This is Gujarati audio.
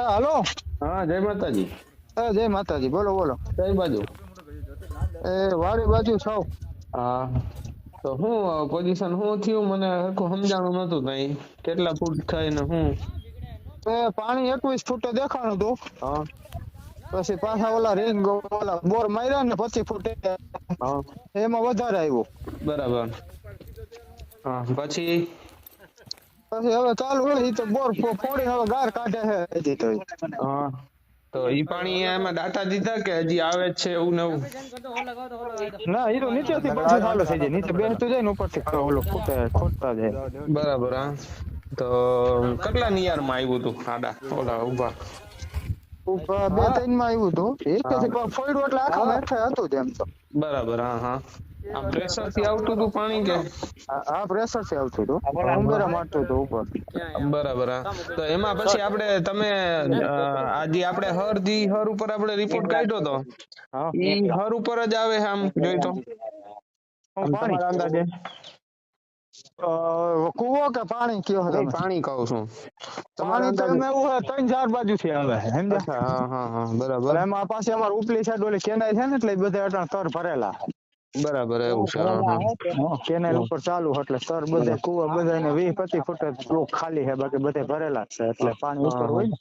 હાલો. હા જય માતાજી. એ જય માતાજી બોલો બોલો. કઈ બાજુ? એ વાડી બાજુ છો હા તો હું પોઝિશન શું થયું? મને હરખું સમજાણું નતું કઈ. કેટલા ફૂટ થાય ને હું? એ પાણી એકવીસ ફૂટે દેખાણું હતું. હા. પછી પાછા ઓલા રિંગ ઓલા બોર માર્યા ને પચીસ ફૂટે. એમાં વધારે આવ્યું. બરાબર. હા પછી? પછી હવે ચાલુ હોય તો બોર ફોડી હવે ગાર કાઢે છે હજી તો હા તો ઈ પાણી એમાં દાતા દીધા કે હજી આવે છે એવું ને એવું? ના ઈ તો નીચેથી પછી ચાલુ થઈ જાય. નીચે બેસતું જાય ને ઉપરથી ઓલો ફૂટે ખોટતા જાય. બરાબર હા. તો કેટલા નિયારમાં આવ્યું હતું ખાડા ઓલા ઊભા ઉપર બે ત્રણમાં આવ્યું હતું. પણ ફોડ્યું એટલે આખા મેઠે હતું તેમ તો. બરાબર હા હા. આ પ્રેશરથી આવતું હતું પાણી કે? આ- આ પ્રેશરથી આવતું હતું. ઉંબેરા મારતું હતું ઉપર. બરાબર હા. તો એમાં પછી આપણે તમે આજે આપણે હર જી હર ઉપર આપણે રિપોર્ટ કાઢ્યો તો? ઈ હર ઉપર જ આવે આમ જોઈ તો? પાણી અંદાજે? અ, કૂવો કે પાણી કયો પાણી કહું છું. પાણી તો એમ એવું હોય ત્રણ ચાર બાજુ છે સમજ્યા? હા હા હા બરાબર. એમાં પાછી અમારે ઉપલી સાઈડ ઓલી કેનાઈ છે ને એટલે બધા અટાણ તર ભરેલા. બરાબર એવું છે હા હા. હા, કેનાલ ઉપર ચાલુ એટલે તર બધે કુવા બધા વીસ પચીસ ફૂટ ખાલી છે બાકી બધે ભરેલા છે એટલે પાણી ઉપર હોય ને.